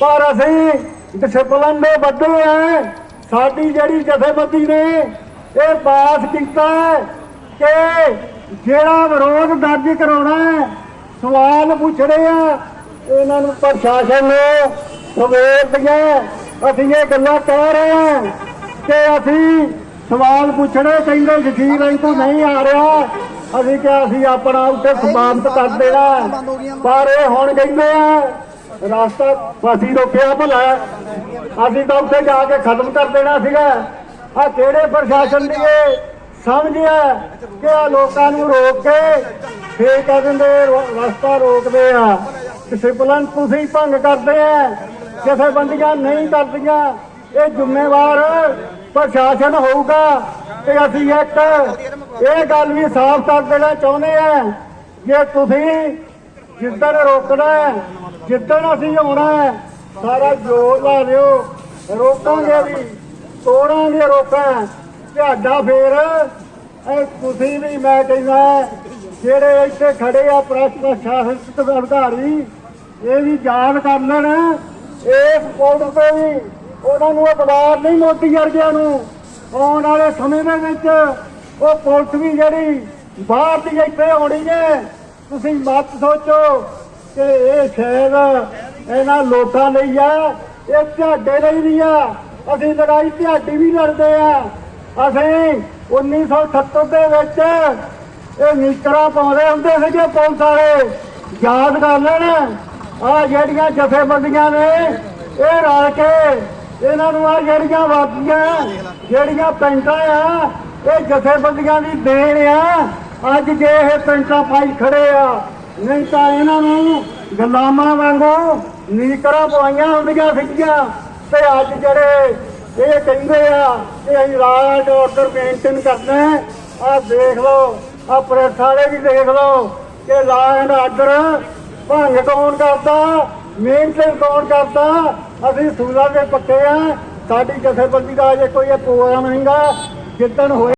ਪਰ ਅਸੀਂ ਡਿਸਪਲਿਨ ਦੇ ਬੱਦੇ ਆ। ਸਾਡੀ ਜਿਹੜੀ ਜਥੇਬੰਦੀ ਨੇ ਇਹ ਪਾਸ ਕੀਤਾ ਕਿ ਜਿਹੜਾ ਵਿਰੋਧ ਦਰਜ ਕਰਾਉਣਾ ਸਵਾਲ ਪੁੱਛਣੇ ਆ। ਇਹਨਾਂ ਨੂੰ ਪ੍ਰਸ਼ਾਸਨ ਨੂੰ ਸਵੇਰ ਦੀਆਂ ਅਸੀਂ ਇਹ ਗੱਲਾਂ ਕਹਿ ਰਹੇ ਹਾਂ ਕਿ ਅਸੀਂ ਸਵਾਲ ਪੁੱਛਣੇ ਕਹਿੰਦੇ ਜਖੀਰ ਅਸੀਂ ਤੋਂ ਨਹੀਂ ਆ ਰਿਹਾ। ਅਸੀਂ ਕਿਹਾ ਅਸੀਂ ਆਪਣਾ ਉੱਤੇ ਸਮਾਪਤ ਕਰ ਦੇਣਾ। ਪਰ ਇਹ ਹੁਣ ਕਹਿੰਦੇ ਆ ਰਸਤਾ ਅਸੀਂ ਰੋਕਿਆ ਭਲਾ ਅਸੀਂ ਤਾਂ ਉੱਥੇ ਜਾ ਕੇ ਖਤਮ ਕਰ ਦੇਣਾ ਸੀਗਾ। ਆ ਕਿਹੜੇ ਪ੍ਰਸ਼ਾਸਨ ਦੀ ਇਹ ਸਮਝਿਆ ਕਿ ਆ ਲੋਕਾਂ ਨੂੰ ਰੋਕ ਕੇ ਫੇਰ ਕਹਿ ਦਿੰਦੇ ਰਸਤਾ ਰੋਕਦੇ ਆ। ਡਿਸਪਲਿਨ ਤੁਸੀਂ ਭੰਗ ਕਰਦੇ ਆ, ਜਥੇਬੰਦੀਆਂ ਨਹੀਂ ਕਰਦੀਆਂ। ਇਹ ਜ਼ਿੰਮੇਵਾਰ ਪ੍ਰਸ਼ਾਸਨ ਹੋਊਗਾ ਤੇ ਅਸੀਂ ਇੱਕ, ਇਹ ਗੱਲ ਵੀ ਸਾਫ਼ ਕਰ ਦੇਣਾ ਚਾਹੁੰਦੇ ਆ। ਜੇ ਤੁਸੀਂ ਜਿੱਦਣ ਰੋਕਣਾ ਹੈ, ਜਿੱਦਣ ਅਸੀਂ ਆਉਣਾ ਹੈ, ਸਾਰਾ ਜੋਰ ਲਾ ਲਿਓ। ਰੋਕਾਂਗੇ ਵੀ ਤੋੜਾਂਗੇ ਰੋਕਾਂ। ਤੁਹਾਡਾ ਫੇਰ ਇਹ ਤੁਸੀਂ ਵੀ ਮੈਂ ਕਹਿੰਦਾ ਜਿਹੜੇ ਇੱਥੇ ਖੜੇ ਆ ਪ੍ਰੈਸ ਪ੍ਰਸ਼ਾਸਨਿਕ ਅਧਿਕਾਰੀ ਇਹ ਵੀ ਯਾਦ ਕਰ ਲੈਣ। ਇਸ ਪੁਲਿਸ ਤੇ ਵੀ ਉਹਨਾਂ ਨੂੰ ਅਪਰਾਧ ਨਹੀਂ ਮੋਦੀ ਵਰਗਿਆਂ ਨੂੰ। ਆਉਣ ਵਾਲੇ ਸਮੇਂ ਦੇ ਵਿੱਚ ਉਹ ਪੁਲਿਸ ਵੀ ਜਿਹੜੀ ਬਾਹਰ ਦੀ ਇੱਥੇ ਆਉਣੀ ਹੈ ਤੁਸੀਂ ਮਤ ਸੋਚੋ ਕਿ ਇਹ ਸ਼ਾਇਦ ਇਹਨਾਂ ਲੋਕਾਂ ਲਈ ਆ, ਇਹ ਤੁਹਾਡੇ ਲਈ ਨਹੀਂ ਆ। ਅਸੀਂ ਲੜਾਈ ਤੁਹਾਡੀ ਵੀ ਲੜਦੇ ਆ। ਅਸੀਂ 1970 ਦੇ ਵਿੱਚ ਇਹ ਨੀਕਰਾਂ ਪਾਉਂਦੇ ਹੁੰਦੇ ਸੀਗੇ ਪੁਲਿਸ ਵਾਲੇ। ਯਾਦ ਕਰ ਲੈਣ ਆ ਜਿਹੜੀਆਂ ਜਥੇਬੰਦੀਆਂ ਨੇ, ਇਹ ਰਲ ਕੇ ਇਹਨਾਂ ਨੂੰ ਆ ਜਿਹੜੀਆਂ ਵਾਦੀਆਂ, ਜਿਹੜੀਆਂ ਪੈਂਟਾਂ ਆ, ਇਹ ਜਥੇਬੰਦੀਆਂ ਦੀ ਦੇਣ ਆ। ਅੱਜ ਜੇ ਇਹ ਪੈਂਟਾਂ ਪਾਈ ਖੜੇ ਆ, ਨਹੀਂ ਤਾਂ ਇਹਨਾਂ ਨੂੰ ਗੁਲਾਮਾਂ ਵਾਂਗੂ ਨੀਕਰਾਂ ਪਵਾਈਆਂ ਹੁੰਦੀਆਂ ਸੀਗੀਆਂ ਤੇ ਅੱਜ ਜਿਹੜੇ ਇਹ ਕਹਿੰਦੇ ਆ ਕਿ ਅਸੀਂ ਰਾਜ ਆਰਡਰ ਮੇਨਟੇਨ ਕਰਨਾ ਆ ਦੇਖ ਲਓ ਆ ਪ੍ਰੈਸ ਵਾਲੇ ਵੀ ਦੇਖ ਲਓ ਕਿ ਲਾ ਐਂਡ ਆਰਡਰ ਭੰਗ ਕੌਣ ਕਰਦਾ ਮੇਨਟੇਨ ਕੌਣ ਕਰਦਾ? ਅਸੀਂ ਸੂਲਾਂ ਦੇ ਪੱਕੇ ਆ, ਸਾਡੀ ਜਥੇਬੰਦੀ ਦਾ ਅਜੇ ਕੋਈ ਇਹ ਪ੍ਰੋਗਰਾਮ ਨਹੀਂਗਾ ਜਿੱਦਣ ਹੋਏ